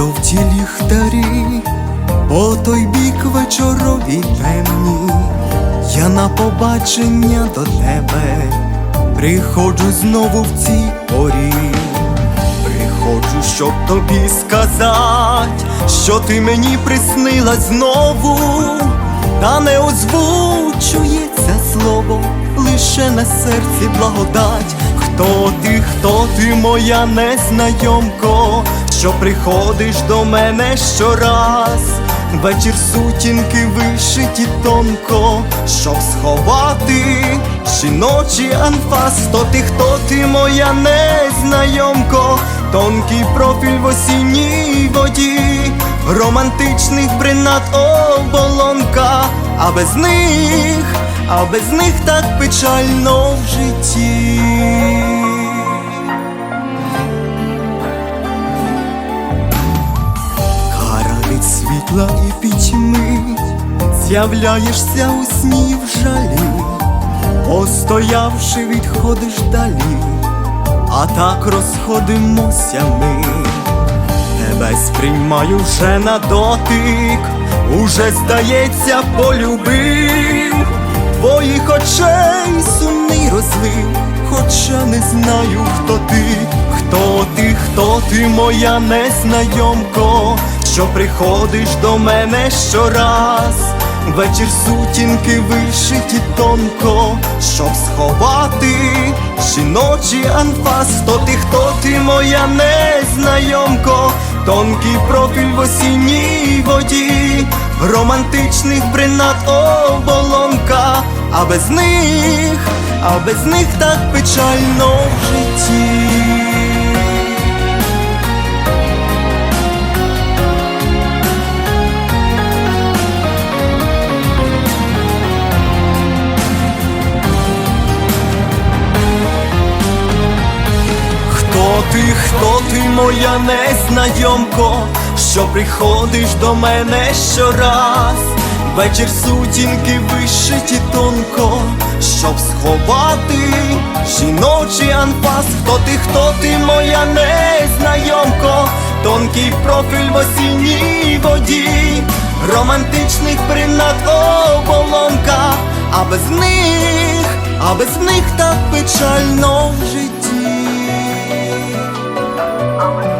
жовті ліхтарі, по той бік вечорові темні, я на побачення до тебе приходжу знову в цій порі. Приходжу, щоб тобі сказать, що ти мені приснилась знову, та не озвучується слово, лише на серці благодать. Хто ти, хто ти, моя незнайомко, що приходиш до мене щораз, вечір сутінки вишиті тонко, щоб сховати жіночий анфас. Хто ти, хто ти, моя незнайомко, тонкий профіль в осінній воді, романтичних принад оболонка, а без них, а без них так печально в житті. Світла і пітьми, з'являєшся у сні в жалі, постоявши, відходиш далі, а так розходимося ми. Тебе сприймаю вже на дотик, уже здається, полюбив. Твоїх очей сумний розлив, хоча не знаю, хто ти, хто ти, хто ти, моя незнайомко, що приходиш до мене щораз. Вечір сутінки вишиті тонко, щоб сховати жіночий анфас. Хто ти, хто ти, моя незнайомко, тонкий профіль в осінній воді, романтичних принад оболонка, а без них, а без них так печально в житті. Хто ти, моя незнайомко, що приходиш до мене щораз, вечір сутінки вишиті тонко, щоб сховати жіночий анфас. Хто ти, хто ти, моя незнайомко, тонкий профіль в осінній воді, романтичних принад оболонка, а без них, а без них так печально в житті. Oh